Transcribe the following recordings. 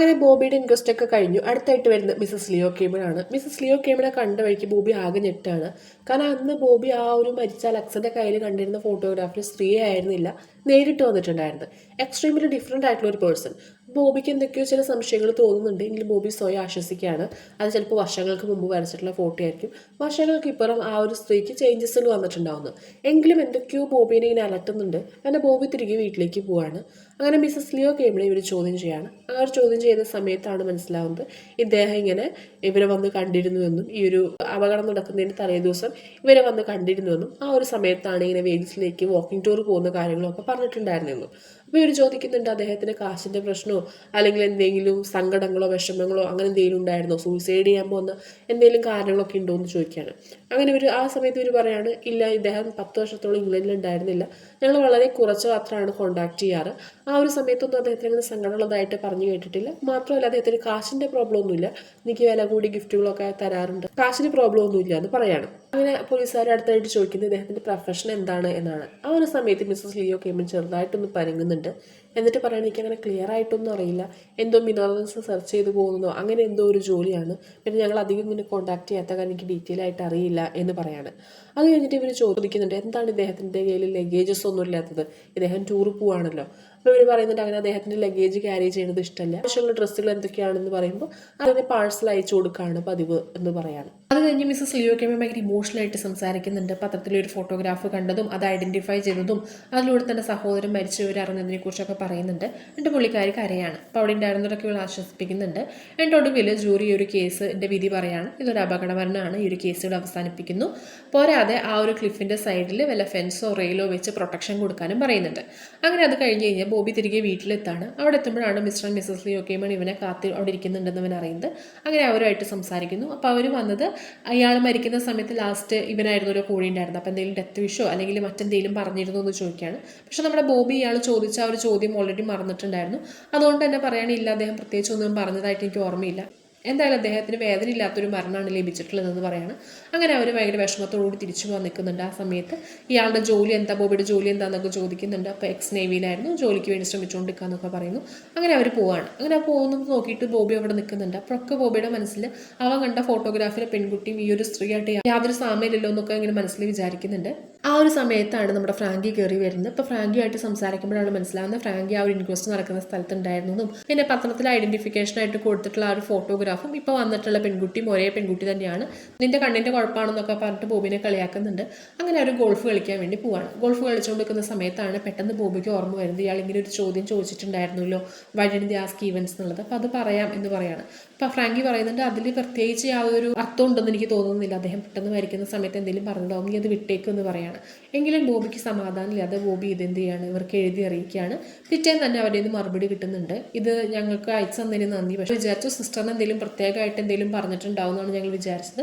അങ്ങനെ ബോബിയുടെ ഇൻക്വസ്റ്റ് ഒക്കെ കഴിഞ്ഞു. അടുത്തായിട്ട് വരുന്നത് മിസസ് ലിയോ കേമിനാണ്. മിസസ് ലിയോ കേമിനെ കണ്ട വഴിക്ക് ബോബി ആകെ ഞെട്ടാണ്. കാരണം അന്ന് ബോബി ആ ഒരു മരിച്ച അലക്സിന്റെ കയ്യിൽ കണ്ടിരുന്ന ഫോട്ടോഗ്രാഫർ സ്ത്രീ ആയിരുന്നില്ല. നേരിട്ട് വന്നിട്ടുണ്ടായിരുന്നത് എക്സ്ട്രീംലി ഡിഫറെന്റ് ആയിട്ടുള്ള ഒരു പേഴ്സൺ ബോബിക്ക് എന്തൊക്കെയോ ചില സംശയങ്ങൾ തോന്നുന്നുണ്ട്. എങ്കിലും ബോബി സ്വയം ആശ്വസിക്കുകയാണ്. അത് ചിലപ്പോൾ വർഷങ്ങൾക്ക് മുമ്പ് വരച്ചിട്ടുള്ള ഫോട്ടോ ആയിരിക്കും. വർഷങ്ങൾക്ക് ഇപ്പുറം ആ ഒരു സ്ത്രീക്ക് ചേഞ്ചസ് വന്നിട്ടുണ്ടാവുന്നു. എങ്കിലും എന്തൊക്കെയോ ബോബിനെ ഇങ്ങനെ അലട്ടുന്നുണ്ട്. അങ്ങനെ ബോബി തിരികെ വീട്ടിലേക്ക് പോവാണ്. അങ്ങനെ മിസ്സസ് ലിയോ കേമിനെ ഇവർ ചോദ്യം ചെയ്യാണ്. ആ ഒരു ചോദ്യം ചെയ്ത സമയത്താണ് മനസ്സിലാവുന്നത്. ഇദ്ദേഹം ഇങ്ങനെ ഇവരെ വന്ന് കണ്ടിരുന്നുവെന്നും ഈ ഒരു അപകടം നടക്കുന്നതിന്റെ തലേ ദിവസം ഇവരെ വന്ന് കണ്ടിരുന്നുവെന്നും ആ ഒരു സമയത്താണ് ഇങ്ങനെ വേദിസിലേക്ക് വാക്കിംഗ് ടൂർ പോകുന്ന കാര്യങ്ങളൊക്കെ പറഞ്ഞിട്ടുണ്ടായിരുന്നെന്നും. അപ്പോൾ ഇവർ ചോദിക്കുന്നുണ്ട് അദ്ദേഹത്തിന് കാശിന്റെ പ്രശ്നമോ അല്ലെങ്കിൽ എന്തെങ്കിലും സങ്കടങ്ങളോ വിഷമങ്ങളോ അങ്ങനെ എന്തെങ്കിലും ഉണ്ടായിരുന്നോ? സൂയിസൈഡ് ചെയ്യാൻ പോകുന്ന എന്തെങ്കിലും കാരണങ്ങളൊക്കെ ഉണ്ടോ എന്ന് ചോദിക്കുകയാണ്. അങ്ങനെ ഇവർ ആ സമയത്ത് ഇവർ പറയാണ് ഇല്ല ഇദ്ദേഹം പത്ത് വർഷത്തോളം ഇംഗ്ലണ്ടിൽ ഉണ്ടായിരുന്നില്ല. ഞങ്ങൾ വളരെ കുറച്ച് മാത്രമാണ് കോണ്ടാക്ട് ചെയ്യാറ്. ആ ഒരു സമയത്തൊന്നും അദ്ദേഹത്തിന് അങ്ങനെ സങ്കടമുള്ളതായിട്ട് പറഞ്ഞു കേട്ടിട്ടില്ല. മാത്രമല്ല അദ്ദേഹത്തിന് കാശിന്റെ പ്രോബ്ലം ഒന്നുമില്ല. എനിക്ക് വില കൂടി ഗിഫ്റ്റുകളൊക്കെ തരാറുണ്ട്. കാശിന് പ്രോബ്ലം ഒന്നുമില്ല എന്ന് പറയാണ്. അങ്ങനെ പോലീസുകാർ അടുത്തായിട്ട് ചോദിക്കുന്നത് ഇദ്ദേഹത്തിന്റെ പ്രൊഫഷൻ എന്താണ്? എന്നാണ്. ആ ഒരു സമയത്ത് മിസ്സസ് ലിയോ കേമൻ ചെറുതായിട്ടൊന്ന് പരുങ്ങുന്നുണ്ട്. എന്നിട്ട് പറയാൻ എനിക്ക് അങ്ങനെ ക്ലിയർ ആയിട്ടൊന്നും അറിയില്ല. എന്തോ മിനറൽസ് സെർച്ച് ചെയ്ത് പോകുന്നതോ അങ്ങനെ എന്തോ ഒരു ജോലിയാണ്. പിന്നെ ഞങ്ങൾ അധികം ഇങ്ങനെ കോൺടാക്ട് ചെയ്യാത്ത കാരണം എനിക്ക് ഡീറ്റെയിൽ ആയിട്ട് അറിയില്ല എന്ന് പറയാണ്. അത് കഴിഞ്ഞിട്ട് ഇവർ ചോദിക്കുന്നുണ്ട് എന്താണ് ഇദ്ദേഹത്തിന്റെ കയ്യിൽ ലഗേജസ് ഒന്നും ഇല്ലാത്തത്? ഇദ്ദേഹം ടൂർ പോവാണല്ലോ. അപ്പോൾ ഇവർ പറയുന്നുണ്ട് അങ്ങനെ അദ്ദേഹത്തിന്റെ ലഗേജ് ക്യാരി ചെയ്യുന്നത് ഇഷ്ടമല്ല ആവശ്യമുള്ള ഡ്രസ്സുകൾ എന്തൊക്കെയാണെന്ന് പറയുമ്പോൾ അതിനെ പാഴ്സൽ അയച്ചു കൊടുക്കുകയാണ് പതിവ് എന്ന് പറയാണ്. അത് കഴിഞ്ഞ് മിസ്സസ് ലിയോ കെമ ഭയങ്കര ഇമോഷണലായിട്ട് സംസാരിക്കുന്നുണ്ട്. പത്രത്തിലെ ഒരു ഫോട്ടോഗ്രാഫ് കണ്ടതും അത് ഐഡന്റിഫൈ ചെയ്തതും അതിലൂടെ തന്നെ സഹോദരൻ മരിച്ചവർ അറിഞ്ഞതിനെ കുറിച്ചൊക്കെ പറയുന്നുണ്ട്. എന്റെ പുള്ളിക്കാരി കരയാണ്. അപ്പോൾ അവിടെ ഉണ്ടായിരുന്നവരൊക്കെ ഇവൾ ആശ്വസിപ്പിക്കുന്നുണ്ട്. എന്റെ ഒടുവിൽ ജൂറി ഒരു കേസ് എന്റെ വിധി പറയാണ്. ഇതൊരു അപകടമരണമാണ് ഈ ഒരു കേസുകൾ അവസാനിപ്പിക്കുന്നു. പോരാതെ ആ ഒരു ക്ലിഫിന്റെ സൈഡിൽ വല്ല ഫെൻസോ റെയിലോ വെച്ച് പ്രൊട്ടക്ഷൻ കൊടുക്കാനും പറയുന്നുണ്ട്. അങ്ങനെ അത് കഴിഞ്ഞ് കഴിഞ്ഞാൽ ബോബി തിരികെ വീട്ടിലെത്താണ്. അവിടെ എത്തുമ്പോഴാണ് മിസ്റ്റർ ആൻഡ് മിസ്സസ് ലിയോ കേമൺ ഇവനെ കാത്തി അവിടെ ഇരിക്കുന്നുണ്ടെന്ന് അവൻ അറിയുന്നത്. അങ്ങനെ അവരുമായിട്ട് സംസാരിക്കുന്നു. അപ്പോൾ അവർ വന്നത് അയാൾ മരിക്കുന്ന സമയത്ത് ലാസ്റ്റ് ഇവനായിരുന്നു ഒരു കൂടെ ഉണ്ടായിരുന്നത്. അപ്പോൾ എന്തെങ്കിലും ഡെത്ത് വിഷോ അല്ലെങ്കിൽ മറ്റെന്തെങ്കിലും പറഞ്ഞിരുന്നു എന്ന് ചോദിക്കുകയാണ്. പക്ഷേ നമ്മുടെ ബോബി ഇയാൾ ചോദിച്ച ആ ഒരു ചോദ്യം ഓൾറെഡി മറന്നിട്ടുണ്ടായിരുന്നു. അതുകൊണ്ട് തന്നെ പറയാനില്ല അദ്ദേഹം പ്രത്യേകിച്ച് ഒന്നും പറഞ്ഞതായിട്ട് എനിക്ക് ഓർമ്മയില്ല. എന്തായാലും അദ്ദേഹത്തിന് വേദനയില്ലാത്തൊരു മരണമാണ് ലഭിച്ചിട്ടുള്ളതെന്ന് പറയാണ്. അങ്ങനെ അവർ ഭയങ്കര വിഷമത്തോടുകൂടി തിരിച്ചു പോകാൻ നിൽക്കുന്നുണ്ട് ആ സമയത്ത്. ഇയാളുടെ ജോലി എന്താ? ബോബിയുടെ ജോലി എന്താണെന്നൊക്കെ ചോദിക്കുന്നുണ്ട്. അപ്പോൾ എക്സ് നേവിയിലായിരുന്നു ജോലിക്ക് വേണ്ടി ശ്രമിച്ചുകൊണ്ടിരിക്കാന്നൊക്കെ പറയുന്നു. അങ്ങനെ അവർ പോവാണ്. അങ്ങനെ പോകുന്നത് നോക്കിയിട്ട് ബോബി അവിടെ നിൽക്കുന്നുണ്ട്. അപ്പോഴൊക്കെ ബോബിയുടെ മനസ്സിൽ അവൻ കണ്ട ഫോട്ടോഗ്രാഫിലെ പെൺകുട്ടിയും ഈ ഒരു സ്ത്രീയായിട്ട് യാതൊരു സാമ്യമില്ലല്ലോ എന്നൊക്കെ ഇങ്ങനെ മനസ്സിൽ വിചാരിക്കുന്നുണ്ട്. ആ ഒരു സമയത്താണ് നമ്മുടെ ഫ്രാങ്കി കയറി വരുന്നത്. അപ്പോൾ ഫ്രാങ്കിയായിട്ട് സംസാരിക്കുമ്പോഴാണ് മനസ്സിലാവുന്നത് ഫ്രാങ്കി ആ ഒരു ഇൻക്വസ്റ്റ് നടക്കുന്ന സ്ഥലത്തുണ്ടായിരുന്നതും പിന്നെ പത്രത്തിൽ ഐഡന്റിഫിക്കേഷൻ ആയിട്ട് കൊടുത്തിട്ടുള്ള ആ ഒരു ഫോട്ടോഗ്രാഫും ഇപ്പോൾ വന്നിട്ടുള്ള പെൺകുട്ടിയും ഒരേ പെൺകുട്ടി തന്നെയാണ്. നിന്റെ കണ്ണിന്റെ കുഴപ്പമാണെന്നൊക്കെ പറഞ്ഞിട്ട് ബോബിനെ കളിയാക്കുന്നുണ്ട്. അങ്ങനെ അവർ ഗോൾഫ് കളിക്കാൻ വേണ്ടി പോവാണ്. ഗോൾഫ് കളിച്ചുകൊണ്ടിരിക്കുന്ന സമയത്താണ് പെട്ടെന്ന് ബോബിക്ക് ഓർമ്മ വരുന്നത്. ഇയാൾ ഇങ്ങനെ ഒരു ചോദ്യം ചോദിച്ചിട്ടുണ്ടായിരുന്നല്ലോ വഴി ദി ആസ്ക് ഈവൻസ് എന്നുള്ളത്. അപ്പോൾ അത് പറയാം എന്ന് പറയാണ്. അപ്പോൾ ഫ്രാങ്കി പറയുന്നുണ്ട് അതിൽ പ്രത്യേകിച്ച് ആ ഒരു അർത്ഥം ഉണ്ടെന്ന് എനിക്ക് തോന്നുന്നില്ല. അദ്ദേഹം പെട്ടെന്ന് മരിക്കുന്ന സമയത്ത് എന്തെങ്കിലും പറഞ്ഞിട്ടുണ്ടാവും. നീ അത് വിട്ടേക്കും എന്ന് പറയാണ്. എങ്കിലും ബോബിക്ക് സമാധാനമില്ലാതെ ബോബി ഇതെന്ത് ചെയ്യാണ് ഇവർക്ക് എഴുതി അറിയിക്കുകയാണ്. പിറ്റേന്ന് തന്നെ അവരുടെ മറുപടി കിട്ടുന്നുണ്ട്. ഇത് ഞങ്ങൾക്ക് അയച്ചു തന്നതിന് നന്ദി. പക്ഷേ വിചാരിച്ചു സിസ്റ്ററിന് എന്തെങ്കിലും പ്രത്യേകമായിട്ട് എന്തെങ്കിലും പറഞ്ഞിട്ടുണ്ടാവും എന്നാണ് ഞങ്ങൾ വിചാരിച്ചത്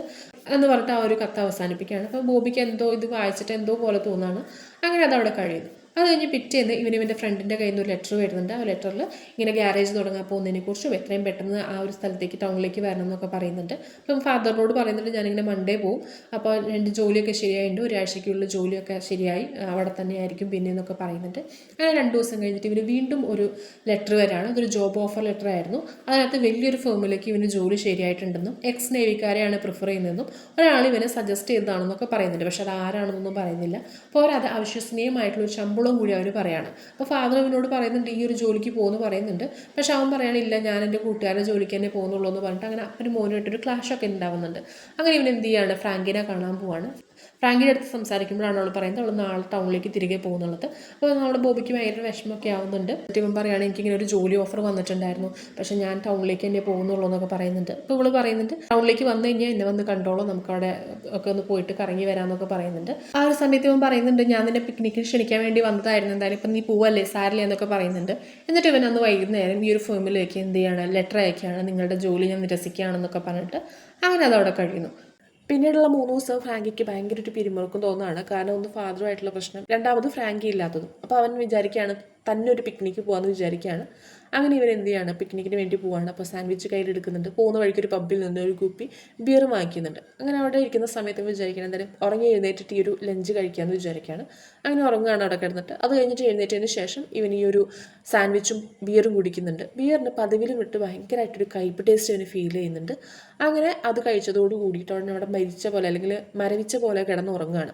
എന്ന് പറഞ്ഞിട്ട് ആ ഒരു കത്ത് അവസാനിപ്പിക്കുകയാണ്. അപ്പോൾ ബോബിക്ക് എന്തോ ഇത് വായിച്ചിട്ട് എന്തോ പോലെ തോന്നാണ്. അങ്ങനെ അത് അവിടെ കഴിയുന്നു. അത് കഴിഞ്ഞ് പിറ്റേന്ന് ഇവന് ഇവന്റെ ഫ്രണ്ടിന്റെ കയ്യിൽ നിന്ന് ഒരു ലെറ്റർ വരുന്നുണ്ട്. ആ ലെറ്ററിൽ ഇങ്ങനെ ഗ്യാരേജ് തുടങ്ങാൻ പോകുന്നതിനെക്കുറിച്ചും എത്രയും പെട്ടെന്ന് ആ ഒരു സ്ഥലത്തേക്ക് ടൗണിലേക്ക് വരണം എന്നൊക്കെ പറയുന്നുണ്ട്. അപ്പം ഫാദറിനോട് പറയുന്നുണ്ട് ഞാനിങ്ങനെ മൺഡേ പോവും. അപ്പോൾ രണ്ട് ജോലിയൊക്കെ ശരിയായിട്ടുണ്ട് ഒരാഴ്ചയ്ക്കുള്ളിൽ ജോലിയൊക്കെ ശരിയായി. അവിടെ തന്നെ ആയിരിക്കും പിന്നെ എന്നൊക്കെ പറയുന്നുണ്ട്. അങ്ങനെ രണ്ട് ദിവസം കഴിഞ്ഞിട്ട് ഇവന് വീണ്ടും ഒരു ലെറ്റർ വരാണ്. അതൊരു ജോബ് ഓഫർ ലെറ്റർ ആയിരുന്നു. അതിനകത്ത് വലിയൊരു ഫേമിലേക്ക് ഇവന് ജോലി ശരിയായിട്ടുണ്ടെന്നും എക്സ് നേവിക്കാരെയാണ് പ്രിഫർ ചെയ്യുന്നതെന്നും ഒരാൾ ഇവനെ സജസ്റ്റ് ചെയ്തതാണെന്നൊക്കെ പറയുന്നുണ്ട്. പക്ഷെ അത് ആരാണെന്നൊന്നും പറയുന്നില്ല. അപ്പോൾ അവരത് അവിശ്വസനീയമായിട്ടുള്ള ഒരു ശമ്പളം കൂടി അവർ പറയാണ്. അപ്പോൾ ഫാദർ ഇവനോട് പറയുന്നുണ്ട് ഈ ഒരു ജോലിക്ക് പോകുന്നു പറയുന്നുണ്ട്. പക്ഷെ അവൻ പറയാനില്ല ഞാൻ എന്റെ കൂട്ടുകാരുടെ ജോലിക്ക് തന്നെ പോകുന്നുള്ളൂ എന്ന് പറഞ്ഞിട്ട് അങ്ങനെ അപ്പനും മോനുമായിട്ടൊരു ക്ലാഷൊക്കെ ഉണ്ടാവുന്നുണ്ട്. അങ്ങനെ ഇവൻ എന്ത് ചെയ്യാണ്? ഫ്രാങ്കിനെ കാണാൻ പോവാണ്. ഫ്രാങ്കിന്റെ അടുത്ത് സംസാരിക്കുമ്പോഴാണ് അവൾ പറയുന്നത് അവൾ നാളെ ടൗണിലേക്ക് തിരികെ പോകുന്നുള്ളത്. അപ്പോൾ നമ്മുടെ ബോബിക്ക് ഭയങ്കര വിഷമമൊക്കെ ആവുന്നുണ്ട്. ഇവൻ പറയുകയാണ് എനിക്കിങ്ങനെ ഒരു ജോലി ഓഫർ വന്നിട്ടുണ്ടായിരുന്നു. പക്ഷേ ഞാൻ ടൗണിലേക്ക് തന്നെ പോകുന്നുള്ളൂ എന്നൊക്കെ പറയുന്നുണ്ട്. അപ്പോൾ ഇവൾ പറയുന്നുണ്ട് ടൗണിലേക്ക് വന്നു കഴിഞ്ഞാൽ എന്നെ വന്ന് കണ്ടോളൂ. നമുക്ക് അവിടെ ഒക്കെ ഒന്ന് പോയിട്ട് കറങ്ങി വരാമെന്നൊക്കെ പറയുന്നുണ്ട്. ആ ഒരു സമയത്ത് ഇവൻ പറയുന്നുണ്ട് ഞാൻ നിന്നെ പിക്നിക്കിൽ ക്ഷണിക്കാൻ വേണ്ടി വന്നതായിരുന്നു. എന്തായാലും ഇപ്പം നീ പോവല്ലേ? സാരില്ല എന്നൊക്കെ പറയുന്നുണ്ട്. എന്നിട്ട് ഇവൻ അന്ന് വൈകുന്നേരം ഈ ഒരു ഫോമിലേക്ക് എന്ത് ചെയ്യാണ്? ലെറ്റർ അയക്കുകയാണ്. നിങ്ങളുടെ ജോലി ഞാൻ നിരസിക്കുകയാണെന്നൊക്കെ പറഞ്ഞിട്ട് അങ്ങനെ അതവിടെ കഴിയുന്നു. പിന്നീടുള്ള മൂന്ന് ദിവസം ഫ്രാങ്കിക്ക് ഭയങ്കര ഒരു പിരിമുറുക്കം തോന്നുകയാണ്. കാരണം ഒന്ന് ഫാദറുമായിട്ടുള്ള പ്രശ്നം രണ്ടാമത് ഫ്രാങ്കി ഇല്ലാത്തതും. അപ്പോൾ അവൻ വിചാരിക്കുകയാണ് തന്നെ ഒരു പിക്നിക്ക് പോകാമെന്ന് വിചാരിക്കുകയാണ് അങ്ങനെ ഇവർ എന്ത് ചെയ്യാണ്? പിക്നിക്കിന് വേണ്ടി പോവാണ്. അപ്പോൾ സാൻഡ്വിച്ച് കയ്യിലെടുക്കുന്നുണ്ട്. പോകുന്ന വഴിക്ക് ഒരു പബ്ബിൽ നിന്ന് ഒരു കുപ്പി ബിയർ വാങ്ങിക്കുന്നുണ്ട്. അങ്ങനെ അവിടെ ഇരിക്കുന്ന സമയത്ത് വിചാരിക്കണം എന്തായാലും ഉറങ്ങി എഴുന്നേറ്റിട്ട് ഈ ഒരു ലഞ്ച് കഴിക്കാമെന്ന് വിചാരിക്കുകയാണ്. അങ്ങനെ ഉറങ്ങുകയാണ് അവിടെ കിടന്നിട്ട്. അത് കഴിഞ്ഞിട്ട് എഴുന്നേറ്റതിന് ശേഷം ഇവൻ ഈ ഒരു സാൻഡ്വിച്ചും ബിയറും കുടിക്കുന്നുണ്ട്. ബിയറിന് പതിവിലും വിട്ട് ഭയങ്കരമായിട്ടൊരു കയ്പ് ടേസ്റ്റ് ഇവന് ഫീൽ ചെയ്യുന്നുണ്ട്. അങ്ങനെ അത് കഴിച്ചതോട് കൂടിയിട്ടാണ് അവിടെ മരിച്ച പോലെ അല്ലെങ്കിൽ മരവിച്ച പോലെ കിടന്ന് ഉറങ്ങുകയാണ്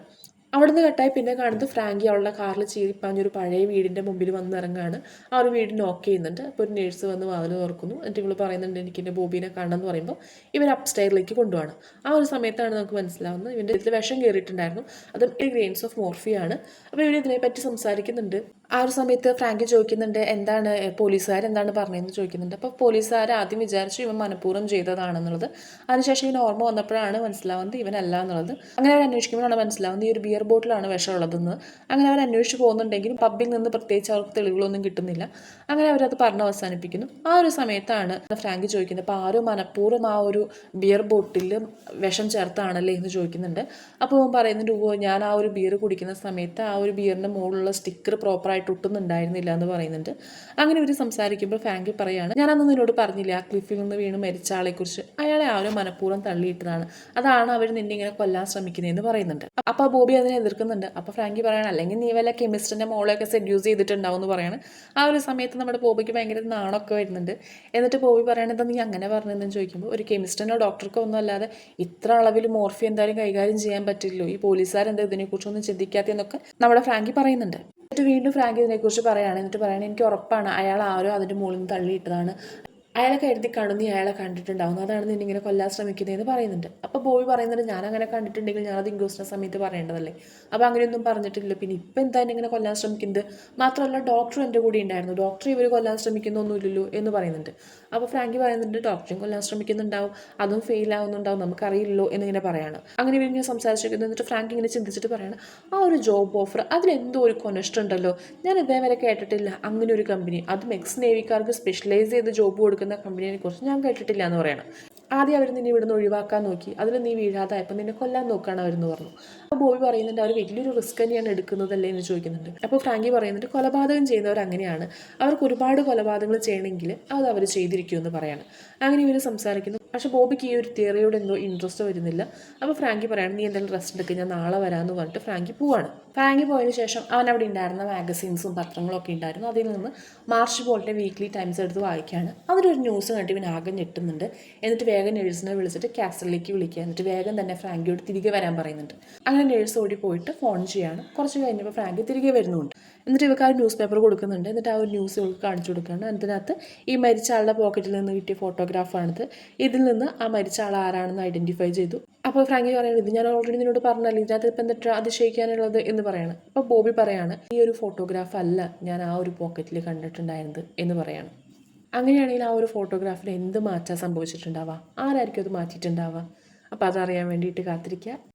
അവിടുന്ന് കട്ടായി പിന്നെ കാണുന്നത് ഫ്രാങ്കി അവളുടെ കാറിൽ ചീരിപ്പാഞ്ഞൊരു പഴയ വീടിന്റെ മുമ്പിൽ വന്ന് ഇറങ്ങാണ് ആ ഒരു വീട് നോക്ക് ചെയ്യുന്നുണ്ട്. അപ്പോൾ ഒരു നേഴ്സ് വന്ന് വാതിൽ തുറക്കുന്നു. എന്നിട്ട് ഇവൾ പറയുന്നുണ്ട് എനിക്ക് എന്റെ ബോബീനെ കാണണം എന്ന് പറയുമ്പോൾ ഇവർ അപ്സ്റ്റെയറിലേക്ക് കൊണ്ടുപോകണം ആ ഒരു സമയത്താണ് നമുക്ക് മനസ്സിലാവുന്നത് ഇവന്റെ ഇതിൽ വിഷം കയറിയിട്ടുണ്ടായിരുന്നു. അതും ഗ്രെയിൻസ് ഓഫ് മോർഫിയാണ് അപ്പോൾ ഇതിനെപ്പറ്റി സംസാരിക്കുന്നുണ്ട്. ആ ഒരു സമയത്ത് ഫ്രാങ്കി ചോദിക്കുന്നുണ്ട് എന്താണ് പോലീസുകാർ എന്താണ് പറഞ്ഞതെന്ന് ചോദിക്കുന്നുണ്ട്. അപ്പോൾ പോലീസുകാർ ആദ്യം വിചാരിച്ചു ഇവൻ മനഃപൂർവം ചെയ്തതാണെന്നുള്ളത്. അതിനുശേഷം ഇവൻ ഓർമ്മ വന്നപ്പോഴാണ് മനസ്സിലാവുന്നത് ഇവനല്ല എന്നുള്ളത്. അങ്ങനെ അവർ അന്വേഷിക്കുമ്പോഴാണ് മനസ്സിലാവുന്നത് ഈ ഒരു ബിയർ ബോട്ടിലാണ് വിഷമുള്ളതെന്ന്. അങ്ങനെ അവർ അന്വേഷിച്ച് പോകുന്നുണ്ടെങ്കിലും പബ്ബിൽ നിന്ന് പ്രത്യേകിച്ച് അവർക്ക് തെളിവുകളൊന്നും കിട്ടുന്നില്ല. അങ്ങനെ അവരത് പറഞ്ഞ് അവസാനിപ്പിക്കുന്നു. ആ ഒരു സമയത്താണ് ഫ്രാങ്കി ചോദിക്കുന്നത് അപ്പോൾ ആരും മനഃപൂർവം ആ ഒരു ബിയർ ബോട്ടിൽ വിഷം ചേർത്താണല്ലേ? എന്ന് ചോദിക്കുന്നുണ്ട്. അപ്പോൾ പറയുന്നുണ്ട് ഓ ഞാൻ ആ ഒരു ബിയർ കുടിക്കുന്ന സമയത്ത് ആ ഒരു ബിയറിന്റെ മുകളിലുള്ള സ്റ്റിക്കർ പ്രോപ്പറായിട്ട് ഒട്ടുന്നുണ്ടായിരുന്നില്ല എന്ന് പറയുന്നുണ്ട്. അങ്ങനെ ഇവർ സംസാരിക്കുമ്പോൾ ഫ്രാങ്കി പറയാണ് ഞാൻ അന്ന് നിന്നോട് പറഞ്ഞില്ല ആ ക്ലിഫിൽ നിന്ന് വീണ് മരിച്ച ആളെക്കുറിച്ച്? അയാളെ ആരും മനഃപൂർവം തള്ളിയിട്ടതാണ്. അതാണ് അവർ നിന്നെ ഇങ്ങനെ കൊല്ലാൻ ശ്രമിക്കുന്നതെന്ന് പറയുന്നുണ്ട്. അപ്പോൾ ബോബി അതിനെ എതിർക്കുന്നുണ്ട്. അപ്പോൾ ഫ്രാങ്കി പറയണം അല്ലെങ്കിൽ നീ വല്ല കെമിസ്റ്റിന്റെ മോളെയൊക്കെ സെഡ്യൂസ് ചെയ്തിട്ടുണ്ടാവും എന്ന് പറയണം. ആ ഒരു സമയത്ത് നമ്മുടെ ബോബിക്ക് ഭയങ്കര നാണൊക്കെ വരുന്നുണ്ട്. എന്നിട്ട് ബോബി പറയണത് നീ അങ്ങനെ പറഞ്ഞതെന്ന് ചോദിക്കുമ്പോൾ ഒരു കെമിസ്റ്റിനോ ഡോക്ടർക്കോ ഒന്നും അല്ലാതെ ഇത്ര അളവിൽ മോർഫി എന്തായാലും കൈകാര്യം ചെയ്യാൻ പറ്റില്ലല്ലോ. ഈ പോലീസുകാരെന്താ ഇതിനെക്കുറിച്ചൊന്നും ചിന്തിക്കാത്തതെന്നൊക്കെ നമ്മുടെ ഫ്രാങ്കി പറയുന്നുണ്ട്. എന്നിട്ട് വീണ്ടും ഫ്രാങ്ക് ഇതിനെക്കുറിച്ച് പറയുകയാണ്. എന്നിട്ട് പറയണേ എനിക്ക് ഉറപ്പാണ്. അയാൾ ആരോ അതിന്റെ മുകളിൽ നിന്ന് തള്ളിയിട്ടതാണ്. അയാളെ കരുതി കാണും നീ അയാളെ കണ്ടിട്ടുണ്ടാവും അതാണ് നിന്നെ ഇങ്ങനെ കൊല്ലാൻ ശ്രമിക്കുന്നതെന്ന് പറയുന്നുണ്ട്. അപ്പോൾ ബോയ് പറയുന്നുണ്ട് ഞാൻ അങ്ങനെ കണ്ടിട്ടുണ്ടെങ്കിൽ ഞാനത് ഇൻക്വസ്റ്റിന്റെ സമയത്ത് പറയേണ്ടതല്ലേ? അപ്പോൾ അങ്ങനെയൊന്നും പറഞ്ഞിട്ടില്ല. പിന്നെ ഇപ്പം എന്താ എന്നെ ഇങ്ങനെ കൊല്ലാൻ ശ്രമിക്കുന്നത്? മാത്രമല്ല ഡോക്ടർ എന്റെ കൂടെ ഉണ്ടായിരുന്നു. ഡോക്ടർ ഇവർ കൊല്ലാൻ ശ്രമിക്കുന്നൊന്നുമില്ലല്ലോ എന്ന് പറയുന്നുണ്ട്. അപ്പോൾ ഫ്രാങ്കി പറയുന്നുണ്ട് ഡോക്ടറും കൊല്ലാൻ ശ്രമിക്കുന്നുണ്ടാവും. അതും ഫെയിൽ ആവുന്നുണ്ടാവും. നമുക്കറിയില്ലല്ലോ എന്നിങ്ങനെ പറയാണ്. അങ്ങനെ ഇവർ ഇങ്ങനെ സംസാരിച്ചിരിക്കുന്നു. എന്നിട്ട് ഫ്രാങ്ക് ഇങ്ങനെ ചിന്തിച്ചിട്ട് പറയണം ആ ഒരു ജോബ് ഓഫർ അതിലെന്തോ ഒരു കൊനഷ്ടം ഞാൻ ഇതേവരെ കേട്ടിട്ടില്ല. അങ്ങനെ ഒരു കമ്പനി അതും എക്സ് നേവിക്കാർക്ക് സ്പെഷ്യലൈസ് ചെയ്ത് ജോബ് കൊടുക്കുന്ന കമ്പനിയെ കുറിച്ച് ഞാൻ കേട്ടിട്ടില്ല എന്ന് പറയണം. ആദ്യം അവർ നിന്നെ ഇവിടുന്ന് ഒഴിവാക്കാൻ നോക്കി. അതിൽ നീ വീഴാതായപ്പോൾ നിന്നെ കൊല്ലാൻ നോക്കുകയാണ് അവരെന്ന് പറഞ്ഞു. ബോബി പറയുന്നുണ്ട് അവർ വലിയൊരു റിസ്ക് തന്നെയാണ് എടുക്കുന്നതല്ലേ? എന്ന് ചോദിക്കുന്നുണ്ട്. അപ്പോൾ ഫ്രാങ്കി പറയുന്നുണ്ട് കൊലപാതകം ചെയ്യുന്നവർ അങ്ങനെയാണ്. അവർക്ക് ഒരുപാട് കൊലപാതകങ്ങൾ ചെയ്യണമെങ്കിൽ അത് അവർ ചെയ്തിരിക്കും എന്ന് പറയാണ്. അങ്ങനെ ഇവർ സംസാരിക്കുന്നു. പക്ഷേ ബോബിക്ക് ഈ ഒരു തിയറിയോട് എന്തോ ഇൻട്രസ്റ്റ് വരുന്നില്ല. അപ്പോൾ ഫ്രാങ്കി പറയണം നീ എന്തെങ്കിലും റെസ്റ്റ് എടുക്കുക ഞാൻ നാളെ വരാമെന്ന് പറഞ്ഞിട്ട് ഫ്രാങ്കി പോവാണ്. ഫ്രാങ്കി പോയതിന് ശേഷം അവൻ അവിടെ ഉണ്ടായിരുന്ന മാഗസീൻസും പത്രങ്ങളും ഒക്കെ ഉണ്ടായിരുന്നു. അതിൽ നിന്ന് മാർച്ച് പോലത്തെ വീക്ക്ലി ടൈംസ് എടുത്ത് വായിക്കുകയാണ്. അതിലൊരു ന്യൂസ് കണ്ടിട്ട് ഇവൻ ആകെ ഞെട്ടുന്നുണ്ട്. എന്നിട്ട് വേഗം നേഴ്സിനെ വിളിച്ചിട്ട് കാസ്റ്റലിലേക്ക് വിളിക്കുക. എന്നിട്ട് വേഗം തന്നെ ഫ്രാങ്കിയോട് തിരികെ വരാൻ പറയുന്നുണ്ട്. അങ്ങനെ നേഴ്സ് ഓടി പോയിട്ട് ഫോൺ ചെയ്യാണ്. കുറച്ച് കഴിഞ്ഞപ്പോൾ ഫ്രാങ്ക് തിരികെ വരുന്നുണ്ട്. എന്നിട്ട് ഇവർക്ക് ആ ന്യൂസ് പേപ്പർ കൊടുക്കുന്നുണ്ട്. എന്നിട്ട് ആ ഒരു ന്യൂസ് ഇവർക്ക് കാണിച്ചു കൊടുക്കുകയാണ്. അതിനകത്ത് ഈ മരിച്ച ആളുടെ പോക്കറ്റിൽ നിന്ന് കിട്ടിയ ഫോട്ടോഗ്രാഫാണിത് ഇതിൽ നിന്ന് ആ മരിച്ച ആൾ ആരാണെന്ന് ഐഡന്റിഫൈ ചെയ്തു. അപ്പോൾ ഫ്രാങ്കി പറയുന്നത് ഇത് ഞാൻ ഓൾറെഡി നിന്നോട് പറഞ്ഞല്ലോ. ഇതിനകത്ത് ഇപ്പം എന്നിട്ട് അതിശയിക്കാനുള്ളത്? എന്ന് പറയാണ്. അപ്പോൾ ബോബി പറയാണ് ഈ ഒരു ഫോട്ടോഗ്രാഫ് അല്ല ഞാൻ ആ ഒരു പോക്കറ്റിൽ കണ്ടിട്ടുണ്ടായിരുന്നത് എന്ന് പറയാണ്. അങ്ങനെയാണെങ്കിൽ ആ ഒരു ഫോട്ടോഗ്രാഫിന് എന്ത് മാറ്റാൻ സംഭവിച്ചിട്ടുണ്ടാവുക ആരായിരിക്കും അത് മാറ്റിയിട്ടുണ്ടാവുക അപ്പോൾ അതറിയാൻ വേണ്ടിയിട്ട് കാത്തിരിക്കുക